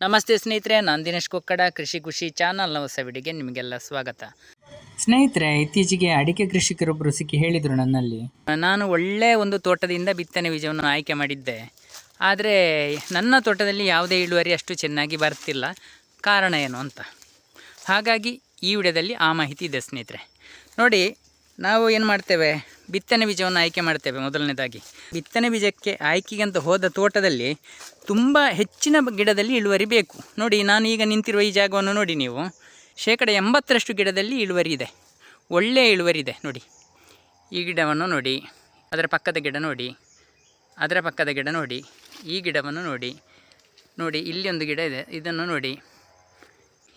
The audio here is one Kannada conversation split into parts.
ನಮಸ್ತೆ ಸ್ನೇಹಿತರೆ ನಾನು ದಿನೇಶ್ ಕೊಕ್ಕಡ ಕೃಷಿ ಖುಷಿ ಚಾನಲ್ನ ಹೊಸ ವಿಡಿಯೋಗೆ ನಿಮಗೆಲ್ಲ ಸ್ವಾಗತ. ಸ್ನೇಹಿತರೆ ಇತ್ತೀಚೆಗೆ ಅಡಿಕೆ ಕೃಷಿಕರೊಬ್ಬರು ಸಿಕ್ಕಿ ಹೇಳಿದರು ನನ್ನಲ್ಲಿ. ನಾನು ಒಳ್ಳೆಯ ಒಂದು ತೋಟದಿಂದ ಬಿತ್ತನೆ ಬೀಜವನ್ನು ಆಯ್ಕೆ ಮಾಡಿದ್ದೆ. ಆದರೆ ನನ್ನ ತೋಟದಲ್ಲಿ ಯಾವುದೇ ಇಳುವರಿ ಅಷ್ಟು ಚೆನ್ನಾಗಿ ಬರ್ತಿಲ್ಲ. ಕಾರಣ ಏನು ಅಂತ. ಹಾಗಾಗಿ ಈ ವಿಡಿಯೋದಲ್ಲಿ ಆ ಮಾಹಿತಿ ಇದೆ ಸ್ನೇಹಿತರೆ. ನೋಡಿ ನಾವು ಏನು ಮಾಡ್ತೇವೆ? ಬಿತ್ತನೆ ಬೀಜವನ್ನು ಆಯ್ಕೆ ಮಾಡ್ತೇವೆ ಮೊದಲನೇದಾಗಿ. ಬಿತ್ತನೆ ಬೀಜಕ್ಕೆ ಆಯ್ಕೆಗಂತ ಹೋದ ತೋಟದಲ್ಲಿ ತುಂಬ ಹೆಚ್ಚಿನ ಗಿಡದಲ್ಲಿ ಇಳುವರಿ ಬೇಕು. ನೋಡಿ, ನಾನು ಈಗ ನಿಂತಿರುವ ಈ ಜಾಗವನ್ನು ನೋಡಿ ನೀವು. ಶೇಕಡ ಎಂಬತ್ತರಷ್ಟು ಗಿಡದಲ್ಲಿ ಇಳುವರಿ ಇದೆ. ಒಳ್ಳೆಯ ಇಳುವರಿ ಇದೆ, ನೋಡಿ. ಈ ಗಿಡವನ್ನು ನೋಡಿ. ಅದರ ಪಕ್ಕದ ಗಿಡ ನೋಡಿ. ಅದರ ಪಕ್ಕದ ಗಿಡ ನೋಡಿ. ಈ ಗಿಡವನ್ನು ನೋಡಿ. ನೋಡಿ, ಇಲ್ಲಿ ಒಂದು ಗಿಡ ಇದೆ. ಇದನ್ನು ನೋಡಿ.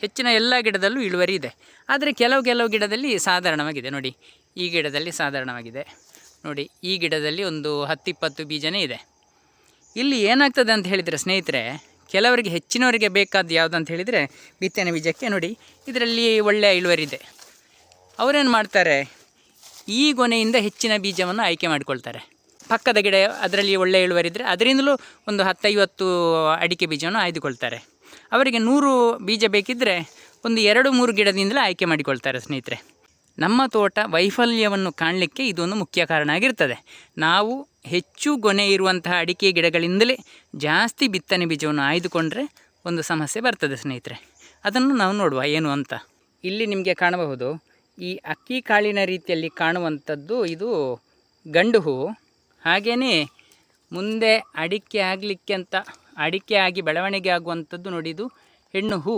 ಹೆಚ್ಚಿನ ಎಲ್ಲ ಗಿಡದಲ್ಲೂ ಇಳುವರಿ ಇದೆ. ಆದರೆ ಕೆಲವು ಕೆಲವು ಗಿಡದಲ್ಲಿ ಸಾಧಾರಣವಾಗಿದೆ, ನೋಡಿ. ಈ ಗಿಡದಲ್ಲಿ ಸಾಧಾರಣವಾಗಿದೆ. ನೋಡಿ, ಈ ಗಿಡದಲ್ಲಿ ಒಂದು ಹತ್ತಿಪ್ಪತ್ತು ಬೀಜನೇ ಇದೆ. ಇಲ್ಲಿ ಏನಾಗ್ತದೆ ಅಂತ ಹೇಳಿದರೆ ಸ್ನೇಹಿತರೆ, ಕೆಲವರಿಗೆ ಹೆಚ್ಚಿನವರಿಗೆ ಬೇಕಾದ ಅಂತ ಹೇಳಿದರೆ ಬಿತ್ತನೆ ಬೀಜಕ್ಕೆ ನೋಡಿ, ಇದರಲ್ಲಿ ಒಳ್ಳೆಯ ಇಳುವರಿ ಇದೆ. ಅವರೇನು ಮಾಡ್ತಾರೆ, ಈ ಗೊನೆಯಿಂದ ಹೆಚ್ಚಿನ ಬೀಜವನ್ನು ಆಯ್ಕೆ ಮಾಡಿಕೊಳ್ತಾರೆ. ಪಕ್ಕದ ಗಿಡ ಅದರಲ್ಲಿ ಒಳ್ಳೆಯ ಇಳುವರಿ ಇದ್ದರೆ ಅದರಿಂದಲೂ ಒಂದು ಹತ್ತೈವತ್ತು ಅಡಿಕೆ ಬೀಜವನ್ನು ಆಯ್ದುಕೊಳ್ತಾರೆ. ಅವರಿಗೆ ನೂರು ಬೀಜ ಬೇಕಿದ್ದರೆ ಒಂದು ಎರಡು ಮೂರು ಗಿಡದಿಂದಲೇ ಆಯ್ಕೆ ಮಾಡಿಕೊಳ್ತಾರೆ ಸ್ನೇಹಿತರೆ. ನಮ್ಮ ತೋಟ ವೈಫಲ್ಯವನ್ನು ಕಾಣಲಿಕ್ಕೆ ಇದೊಂದು ಮುಖ್ಯ ಕಾರಣ ಆಗಿರ್ತದೆ. ನಾವು ಹೆಚ್ಚು ಗೊನೆ ಇರುವಂತಹ ಅಡಿಕೆ ಗಿಡಗಳಿಂದಲೇ ಜಾಸ್ತಿ ಬಿತ್ತನೆ ಬೀಜವನ್ನು ಆಯ್ದುಕೊಂಡ್ರೆ ಒಂದು ಸಮಸ್ಯೆ ಬರ್ತದೆ ಸ್ನೇಹಿತರೆ. ಅದನ್ನು ನಾವು ನೋಡುವ, ಏನು ಅಂತ. ಇಲ್ಲಿ ನಿಮಗೆ ಕಾಣಬಹುದು, ಈ ಅಕ್ಕಿ ಕಾಳಿನ ರೀತಿಯಲ್ಲಿ ಕಾಣುವಂಥದ್ದು ಇದು ಗಂಡು ಹೂವು. ಹಾಗೆಯೇ ಮುಂದೆ ಅಡಿಕೆ ಆಗಲಿಕ್ಕೆ ಅಂತ, ಅಡಿಕೆ ಆಗಿ ಬೆಳವಣಿಗೆ ಆಗುವಂಥದ್ದು ನೋಡಿ ಇದು ಹೆಣ್ಣು ಹೂ.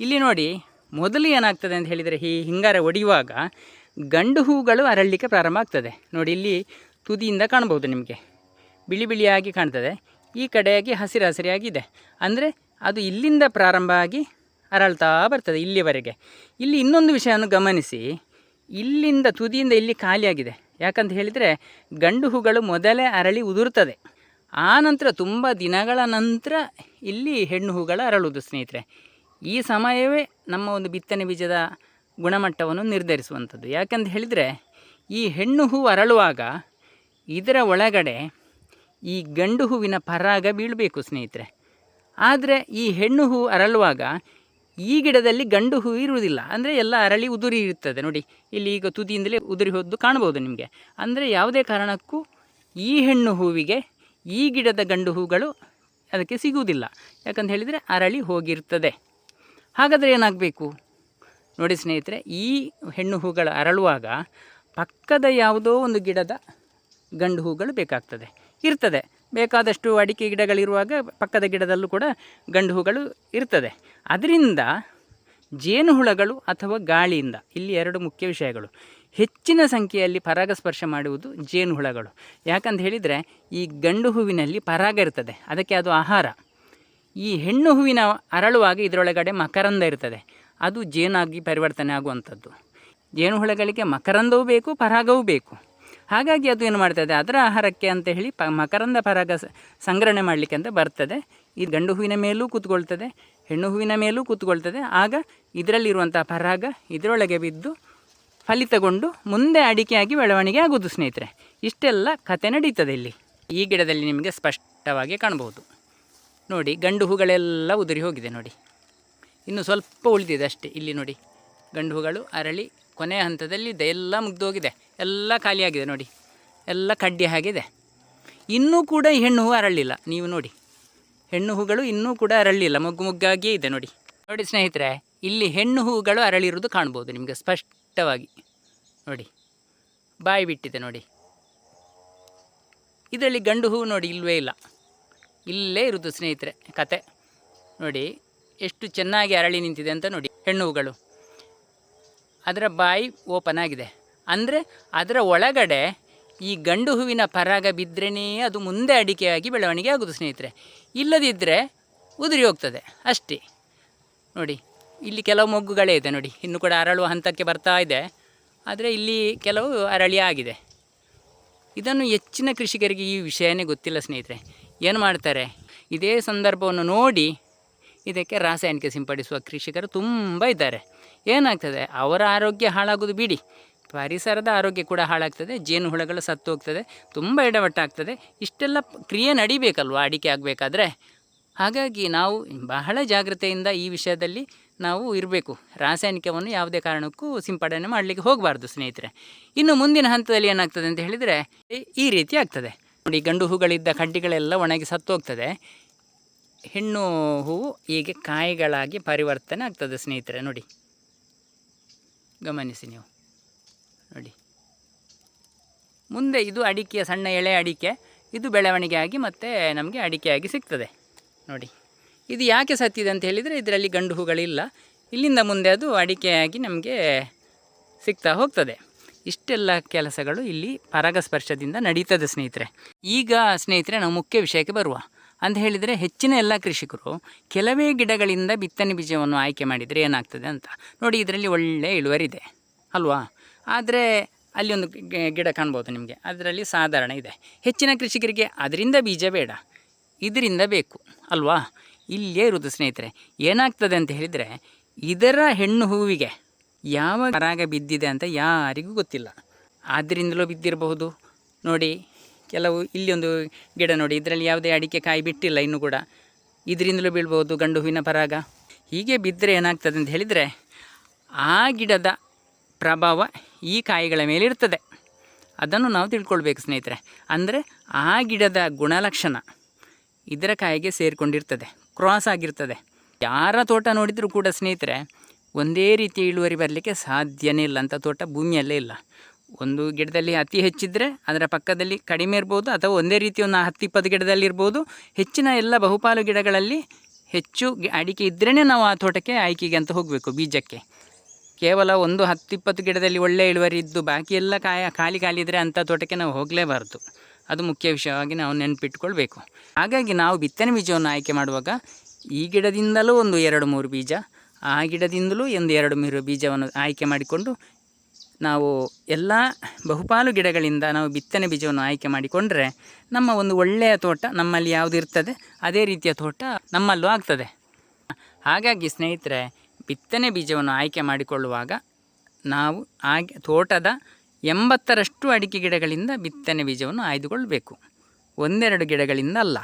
ಇಲ್ಲಿ ನೋಡಿ ಮೊದಲು ಏನಾಗ್ತದೆ ಅಂತ ಹೇಳಿದರೆ ಈ ಹಿಂಗಾರ ಒಡೆಯುವಾಗ ಗಂಡು ಹೂಗಳು ಅರಳಲಿಕ್ಕೆ ಪ್ರಾರಂಭ ಆಗ್ತದೆ. ನೋಡಿ, ಇಲ್ಲಿ ತುದಿಯಿಂದ ಕಾಣ್ಬೋದು ನಿಮಗೆ. ಬಿಳಿ ಬಿಳಿಯಾಗಿ ಕಾಣ್ತದೆ. ಈ ಕಡೆಯಾಗಿ ಹಸಿರು ಹಸಿರಾಗಿದೆ ಅಂದರೆ ಅದು ಇಲ್ಲಿಂದ ಪ್ರಾರಂಭ ಆಗಿ ಅರಳ್ತಾ ಬರ್ತದೆ ಇಲ್ಲಿವರೆಗೆ. ಇಲ್ಲಿ ಇನ್ನೊಂದು ವಿಷಯವನ್ನು ಗಮನಿಸಿ. ಇಲ್ಲಿಂದ ತುದಿಯಿಂದ ಇಲ್ಲಿ ಖಾಲಿಯಾಗಿದೆ. ಯಾಕಂತ ಹೇಳಿದರೆ ಗಂಡು ಹೂಗಳು ಮೊದಲೇ ಅರಳಿ ಉದುರುತ್ತದೆ ಆ ನಂತರ ತುಂಬ ದಿನಗಳ ನಂತರ ಇಲ್ಲಿ ಹೆಣ್ಣು ಹೂಗಳು ಅರಳುವುದು ಸ್ನೇಹಿತರೆ. ಈ ಸಮಯವೇ ನಮ್ಮ ಒಂದು ಬಿತ್ತನೆ ಬೀಜದ ಗುಣಮಟ್ಟವನ್ನು ನಿರ್ಧರಿಸುವಂಥದ್ದು. ಯಾಕಂತ ಹೇಳಿದರೆ, ಈ ಹೆಣ್ಣು ಹೂ ಅರಳುವಾಗ ಇದರ ಒಳಗಡೆ ಈ ಗಂಡು ಹೂವಿನ ಪರಾಗ ಬೀಳಬೇಕು ಸ್ನೇಹಿತರೆ. ಆದರೆ ಈ ಹೆಣ್ಣು ಹೂ ಅರಳುವಾಗ ಈ ಗಿಡದಲ್ಲಿ ಗಂಡು ಹೂ ಇರುವುದಿಲ್ಲ. ಅಂದರೆ ಎಲ್ಲ ಅರಳಿ ಉದುರಿ ಇರುತ್ತದೆ. ನೋಡಿ, ಇಲ್ಲಿ ಈಗ ತುದಿಯಿಂದಲೇ ಉದುರಿ ಹೋದ್ದು ಕಾಣ್ಬೋದು ನಿಮಗೆ. ಅಂದರೆ ಯಾವುದೇ ಕಾರಣಕ್ಕೂ ಈ ಹೆಣ್ಣು ಹೂವಿಗೆ ಈ ಗಿಡದ ಗಂಡು ಹೂಗಳು ಅದಕ್ಕೆ ಸಿಗುವುದಿಲ್ಲ. ಯಾಕಂತ ಹೇಳಿದರೆ ಅರಳಿ ಹೋಗಿರ್ತದೆ. ಹಾಗಾದರೆ ಏನಾಗಬೇಕು? ನೋಡಿ ಸ್ನೇಹಿತರೆ, ಈ ಹೆಣ್ಣು ಹೂಗಳು ಅರಳುವಾಗ ಪಕ್ಕದ ಯಾವುದೋ ಒಂದು ಗಿಡದ ಗಂಡು ಹೂಗಳು ಬೇಕಾಗ್ತದೆ, ಇರ್ತದೆ. ಬೇಕಾದಷ್ಟು ಅಡಿಕೆ ಗಿಡಗಳಿರುವಾಗ ಪಕ್ಕದ ಗಿಡದಲ್ಲೂ ಕೂಡ ಗಂಡು ಹೂಗಳು ಇರ್ತದೆ. ಅದರಿಂದ ಜೇನುಹುಳಗಳು ಅಥವಾ ಗಾಳಿಯಿಂದ, ಇಲ್ಲಿ ಎರಡು ಮುಖ್ಯ ವಿಷಯಗಳು, ಹೆಚ್ಚಿನ ಸಂಖ್ಯೆಯಲ್ಲಿ ಪರಾಗಸ್ಪರ್ಶ ಮಾಡುವುದು ಜೇನುಹುಳಗಳು ಯಾಕಂತ ಹೇಳಿದರೆ, ಈ ಗಂಡು ಹೂವಿನಲ್ಲಿ ಪರಾಗ ಇರ್ತದೆ, ಅದಕ್ಕೆ ಅದು ಆಹಾರ. ಈ ಹೆಣ್ಣು ಹೂವಿನ ಅರಳುವಾಗ ಇದರೊಳಗಡೆ ಮಕರಂದ ಇರ್ತದೆ. ಅದು ಜೇನಾಗಿ ಪರಿವರ್ತನೆ ಆಗುವಂಥದ್ದು. ಜೇನುಹುಳಗಳಿಗೆ ಮಕರಂದವೂ ಬೇಕು, ಪರಾಗವೂ ಬೇಕು. ಹಾಗಾಗಿ ಅದು ಏನು ಮಾಡ್ತದೆ? ಅದರ ಆಹಾರಕ್ಕೆ ಅಂತ ಹೇಳಿ ಪ ಮಕರಂದ ಪರಾಗ ಸಂಗ್ರಹಣೆ ಮಾಡಲಿಕ್ಕೆ ಅಂತ ಬರ್ತದೆ. ಈ ಗಂಡು ಹೂವಿನ ಮೇಲೂ ಕೂತ್ಕೊಳ್ತದೆ, ಹೆಣ್ಣು ಹೂವಿನ ಮೇಲೂ ಕೂತ್ಕೊಳ್ತದೆ. ಆಗ ಇದರಲ್ಲಿರುವಂಥ ಪರಾಗ ಇದರೊಳಗೆ ಬಿದ್ದು ಫಲಿತಗೊಂಡು ಮುಂದೆ ಅಡಿಕೆಯಾಗಿ ಬೆಳವಣಿಗೆ ಆಗೋದು ಸ್ನೇಹಿತರೆ. ಇಷ್ಟೆಲ್ಲ ಕತೆ ನಡೀತದೆ ಇಲ್ಲಿ. ಈ ಗಿಡದಲ್ಲಿ ನಿಮಗೆ ಸ್ಪಷ್ಟವಾಗಿ ಕಾಣಬಹುದು. ನೋಡಿ ಗಂಡು ಹೂಗಳೆಲ್ಲ ಉದುರಿ ಹೋಗಿದೆ ನೋಡಿ. ಇನ್ನು ಸ್ವಲ್ಪ ಉಳಿದಿದೆ ಅಷ್ಟೇ, ಇಲ್ಲಿ ನೋಡಿ. ಗಂಡು ಹೂಗಳು ಅರಳಿ ಕೊನೆಯ ಹಂತದಲ್ಲಿದೆ ಎಲ್ಲ ಮುಗ್ದೋಗಿದೆ, ಎಲ್ಲ ಖಾಲಿಯಾಗಿದೆ ನೋಡಿ. ಎಲ್ಲ ಕಡ್ಡಿ ಆಗಿದೆ. ಇನ್ನೂ ಕೂಡ ಈ ಹೆಣ್ಣು ಹೂ ಅರಳಿಲ್ಲ, ನೀವು ನೋಡಿ. ಹೆಣ್ಣು ಹೂಗಳು ಇನ್ನೂ ಕೂಡ ಅರಳಿಲ್ಲ, ಮೊಗ್ಗು ಮೊಗ್ಗಾಗಿಯೇ ಇದೆ ನೋಡಿ. ನೋಡಿ ಸ್ನೇಹಿತರೆ, ಇಲ್ಲಿ ಹೆಣ್ಣು ಹೂಗಳು ಅರಳಿರುವುದು ಕಾಣ್ಬೋದು ನಿಮಗೆ ಸ್ಪಷ್ಟವಾಗಿ. ನೋಡಿ, ಬಾಯಿ ಬಿಟ್ಟಿದೆ ನೋಡಿ. ಇದರಲ್ಲಿ ಗಂಡು ಹೂವು ನೋಡಿ ಇಲ್ಲವೇ ಇಲ್ಲ. ಇಲ್ಲೇ ಇರುವುದು ಸ್ನೇಹಿತರೆ, ಕತೆ. ನೋಡಿ, ಎಷ್ಟು ಚೆನ್ನಾಗಿ ಅರಳಿ ನಿಂತಿದೆ ಅಂತ ನೋಡಿ ಹೆಣ್ಣು ಹೂಗಳು ಅದರ ಬಾಯಿ ಓಪನ್ ಆಗಿದೆ. ಅಂದರೆ ಅದರ ಒಳಗಡೆ ಈ ಗಂಡು ಹೂವಿನ ಪರಾಗ ಬಿದ್ದರೇ ಅದು ಮುಂದೆ ಅಡಿಕೆಯಾಗಿ ಬೆಳವಣಿಗೆ ಆಗೋದು ಸ್ನೇಹಿತರೆ. ಇಲ್ಲದಿದ್ದರೆ ಉದುರಿ ಹೋಗ್ತದೆ, ಅಷ್ಟೇ. ನೋಡಿ, ಇಲ್ಲಿ ಕೆಲವು ಮೊಗ್ಗುಗಳೇ ಇದೆ ನೋಡಿ. ಇನ್ನು ಕೂಡ ಅರಳುವ ಹಂತಕ್ಕೆ ಬರ್ತಾ ಇದೆ. ಆದರೆ ಇಲ್ಲಿ ಕೆಲವು ಅರಳಿ ಆಗಿದೆ. ಇದನ್ನು ಹೆಚ್ಚಿನ ಕೃಷಿಕರಿಗೆ ಈ ವಿಷಯನೇ ಗೊತ್ತಿಲ್ಲ ಸ್ನೇಹಿತರೆ. ಏನು ಮಾಡ್ತಾರೆ? ಇದೇ ಸಂದರ್ಭವನ್ನು ನೋಡಿ ಇದಕ್ಕೆ ರಾಸಾಯನಿಕ ಸಿಂಪಡಿಸುವ ಕೃಷಿಕರು ತುಂಬ ಇದ್ದಾರೆ. ಏನಾಗ್ತದೆ? ಅವರ ಆರೋಗ್ಯ ಹಾಳಾಗೋದು ಬಿಡಿ. ಪರಿಸರದ ಆರೋಗ್ಯ ಕೂಡ ಹಾಳಾಗ್ತದೆ. ಜೇನುಹುಳಗಳು ಸತ್ತು ಹೋಗ್ತದೆ ತುಂಬ ಎಡವಟ್ಟಾಗ್ತದೆ. ಇಷ್ಟೆಲ್ಲ ಕ್ರಿಯೆ ನಡಿಬೇಕಲ್ವ? ಅಡಿಕೆ ಆಗಬೇಕಾದ್ರೆ. ಹಾಗಾಗಿ ನಾವು ಬಹಳ ಜಾಗ್ರತೆಯಿಂದ ಈ ವಿಷಯದಲ್ಲಿ ನಾವು ಇರಬೇಕು. ರಾಸಾಯನಿಕವನ್ನು ಯಾವುದೇ ಕಾರಣಕ್ಕೂ ಸಿಂಪಡಣೆ ಮಾಡಲಿಕ್ಕೆ ಹೋಗಬಾರ್ದು ಸ್ನೇಹಿತರೆ. ಇನ್ನು ಮುಂದಿನ ಹಂತದಲ್ಲಿ ಏನಾಗ್ತದೆ ಅಂತ ಹೇಳಿದರೆ, ಈ ರೀತಿ ಆಗ್ತದೆ. ನೋಡಿ ಗಂಡು ಹೂಗಳಿದ್ದ ಕಡ್ಡಿಗಳೆಲ್ಲ ಒಣಗಿ ಸತ್ತೋಗ್ತದೆ. ಹೆಣ್ಣು ಹೂವು ಹೀಗೆ ಕಾಯಿಗಳಾಗಿ ಪರಿವರ್ತನೆ ಆಗ್ತದೆ ಸ್ನೇಹಿತರೆ, ನೋಡಿ. ಗಮನಿಸಿ ನೀವು. ನೋಡಿ. ಮುಂದೆ ಇದು ಅಡಿಕೆಯ ಸಣ್ಣ ಎಳೆ ಅಡಿಕೆ, ಇದು ಬೆಳವಣಿಗೆ ಆಗಿ ಮತ್ತೆ ನಮಗೆ ಅಡಿಕೆಯಾಗಿ ಸಿಗ್ತದೆ. ನೋಡಿ. ಇದು ಯಾಕೆ ಸತ್ತಿದೆ ಅಂತ ಹೇಳಿದರೆ ಇದರಲ್ಲಿ ಗಂಡು ಹೂಗಳಿಲ್ಲ. ಇಲ್ಲಿಂದ ಮುಂದೆ ಅದು ಅಡಿಕೆಯಾಗಿ ನಮಗೆ ಸಿಗ್ತಾ ಹೋಗ್ತದೆ. ಇಷ್ಟೆಲ್ಲ ಕೆಲಸಗಳು ಇಲ್ಲಿ ಪರಾಗಸ್ಪರ್ಶದಿಂದ ನಡೀತದೆ ಸ್ನೇಹಿತರೆ. ಈಗ ಸ್ನೇಹಿತರೆ ನಾವು ಮುಖ್ಯ ವಿಷಯಕ್ಕೆ ಬರುವ. ಅಂತ ಹೇಳಿದರೆ ಹೆಚ್ಚಿನ ಎಲ್ಲ ಕೃಷಿಕರು ಕೆಲವೇ ಗಿಡಗಳಿಂದ ಬಿತ್ತನೆ ಬೀಜವನ್ನು ಆಯ್ಕೆ ಮಾಡಿದರೆ ಏನಾಗ್ತದೆ ಅಂತ. ನೋಡಿ ಇದರಲ್ಲಿ ಒಳ್ಳೆಯ ಇಳುವರಿ ಇದೆ. ಅಲ್ವಾ? ಆದರೆ ಅಲ್ಲಿ ಒಂದು ಗಿಡ ಕಾಣ್ಬೋದು ನಿಮಗೆ. ಅದರಲ್ಲಿ ಸಾಧಾರಣ ಇದೆ. ಹೆಚ್ಚಿನ ಕೃಷಿಕರಿಗೆ ಅದರಿಂದ ಬೀಜ ಬೇಡ. ಇದರಿಂದ ಬೇಕು. ಅಲ್ವಾ? ಇಲ್ಲೇ ಇರುವುದು ಸ್ನೇಹಿತರೆ. ಏನಾಗ್ತದೆ ಅಂತ ಹೇಳಿದರೆ ಇದರ ಹೆಣ್ಣು ಹೂವಿಗೆ ಯಾವ ಪರಾಗ ಬಿದ್ದಿದೆ ಅಂತ ಯಾರಿಗೂ ಗೊತ್ತಿಲ್ಲ. ಆದ್ದರಿಂದಲೂ ಬಿದ್ದಿರಬಹುದು. ನೋಡಿ, ಕೆಲವು ಇಲ್ಲಿ ಒಂದು ಗಿಡ ನೋಡಿ, ಇದರಲ್ಲಿ ಯಾವುದೇ ಅಡಿಕೆ ಕಾಯಿ ಬಿಟ್ಟಿಲ್ಲ ಇನ್ನೂ ಕೂಡ. ಇದರಿಂದಲೂ ಬೀಳ್ಬೋದು ಗಂಡು ಹೂವಿನ ಪರಾಗ. ಹೀಗೆ ಬಿದ್ದರೆ ಏನಾಗ್ತದೆ ಅಂತ ಹೇಳಿದರೆ, ಆ ಗಿಡದ ಪ್ರಭಾವ ಈ ಕಾಯಿಗಳ ಮೇಲೆ ಇರ್ತದೆ ಅದನ್ನು ನಾವು ತಿಳ್ಕೊಳ್ಬೇಕು ಸ್ನೇಹಿತರೆ. ಅಂದರೆ ಆ ಗಿಡದ ಗುಣಲಕ್ಷಣ ಇದರ ಕಾಯಿಗೆ ಸೇರಿಕೊಂಡಿರ್ತದೆ, ಕ್ರಾಸ್ ಆಗಿರ್ತದೆ. ಯಾರ ತೋಟ ನೋಡಿದರೂ ಕೂಡ ಸ್ನೇಹಿತರೆ ಒಂದೇ ರೀತಿ ಇಳುವರಿ ಬರಲಿಕ್ಕೆ ಸಾಧ್ಯನೇ ಇಲ್ಲ. ಅಂತ ತೋಟ ಭೂಮಿಯಲ್ಲೇ ಇಲ್ಲ. ಒಂದು ಗಿಡದಲ್ಲಿ ಅತಿ ಹೆಚ್ಚಿದ್ರೆ ಅದರ ಪಕ್ಕದಲ್ಲಿ ಕಡಿಮೆ ಇರ್ಬೋದು, ಅಥವಾ ಒಂದೇ ರೀತಿ ಒಂದು ಹತ್ತು ಇಪ್ಪತ್ತು ಗಿಡದಲ್ಲಿ ಇರ್ಬೋದು. ಹೆಚ್ಚಿನ ಎಲ್ಲ ಬಹುಪಾಲು ಗಿಡಗಳಲ್ಲಿ ಹೆಚ್ಚು ಅಡಿಕೆ ಇದ್ರೇ ನಾವು ಆ ತೋಟಕ್ಕೆ ಆಯ್ಕೆಗೆ ಅಂತ ಹೋಗಬೇಕು ಬೀಜಕ್ಕೆ. ಕೇವಲ ಒಂದು ಹತ್ತು ಇಪ್ಪತ್ತು ಗಿಡದಲ್ಲಿ ಒಳ್ಳೆ ಇಳುವರಿ ಇದ್ದು ಬಾಕಿ ಎಲ್ಲ ಕಾಯ, ಖಾಲಿ ಖಾಲಿ ಇದ್ದರೆ ಅಂಥ ತೋಟಕ್ಕೆ ನಾವು ಹೋಗಲೇಬಾರ್ದು. ಅದು ಮುಖ್ಯ ವಿಷಯವಾಗಿ ನಾವು ನೆನಪಿಟ್ಕೊಳ್ಬೇಕು. ಹಾಗಾಗಿ ನಾವು ಬಿತ್ತನೆ ಬೀಜವನ್ನು ಆಯ್ಕೆ ಮಾಡುವಾಗ ಈ ಗಿಡದಿಂದಲೂ ಒಂದು ಎರಡು ಮೂರು ಬೀಜ ಆ ಗಿಡದಿಂದಲೂ ಒಂದು ಎರಡು ಮೂರು ಬೀಜವನ್ನು ಆಯ್ಕೆ ಮಾಡಿಕೊಂಡು ನಾವು ಎಲ್ಲ ಬಹುಪಾಲು ಗಿಡಗಳಿಂದ ನಾವು ಬಿತ್ತನೆ ಬೀಜವನ್ನು ಆಯ್ಕೆ ಮಾಡಿಕೊಂಡ್ರೆ ನಮ್ಮ ಒಂದು ಒಳ್ಳೆಯ ತೋಟ ನಮ್ಮಲ್ಲಿ ಯಾವುದು ಇರ್ತದೆ, ಅದೇ ರೀತಿಯ ತೋಟ ನಮ್ಮಲ್ಲೂ ಆಗ್ತದೆ. ಹಾಗಾಗಿ ಸ್ನೇಹಿತರೆ, ಬಿತ್ತನೆ ಬೀಜವನ್ನು ಆಯ್ಕೆ ಮಾಡಿಕೊಳ್ಳುವಾಗ ನಾವು ಆಗೆ ತೋಟದ ಎಂಬತ್ತರಷ್ಟು ಅಡಿಕೆ ಗಿಡಗಳಿಂದ ಬಿತ್ತನೆ ಬೀಜವನ್ನು ಆಯ್ದುಕೊಳ್ಳಬೇಕು ಒಂದೆರಡು ಗಿಡಗಳಿಂದ ಅಲ್ಲ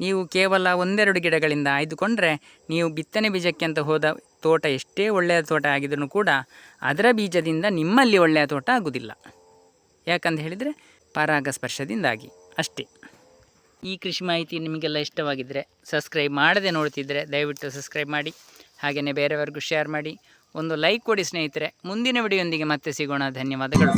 ನೀವು ಕೇವಲ ಒಂದೆರಡು ಗಿಡಗಳಿಂದ ಆಯ್ದುಕೊಂಡ್ರೆ ನೀವು ಬಿತ್ತನೆ ಬೀಜಕ್ಕೆ ಅಂತ ಹೋದ ತೋಟ ಎಷ್ಟೇ ಒಳ್ಳೆಯ ತೋಟ ಆಗಿದ್ರೂ ಕೂಡ ಅದರ ಬೀಜದಿಂದ ನಿಮ್ಮಲ್ಲಿ ಒಳ್ಳೆಯ ತೋಟ ಆಗುವುದಿಲ್ಲ ಯಾಕಂತ ಹೇಳಿದರೆ ಪರಾಗಸ್ಪರ್ಶದಿಂದಾಗಿ ಅಷ್ಟೇ. ಈ ಕೃಷಿ ಮಾಹಿತಿ ನಿಮಗೆಲ್ಲ ಇಷ್ಟವಾಗಿದ್ದರೆ ಸಬ್ಸ್ಕ್ರೈಬ್ ಮಾಡದೆ ನೋಡ್ತಿದ್ದರೆ ದಯವಿಟ್ಟು ಸಬ್ಸ್ಕ್ರೈಬ್ ಮಾಡಿ ಹಾಗೆಯೇ ಬೇರೆಯವರಿಗೂ ಶೇರ್ ಮಾಡಿ. ಒಂದು ಲೈಕ್ ಕೊಡಿ ಸ್ನೇಹಿತರೆ, ಮುಂದಿನ ವಿಡಿಯೋಂದಿಗೆ ಮತ್ತೆ ಸಿಗೋಣ. ಧನ್ಯವಾದಗಳು.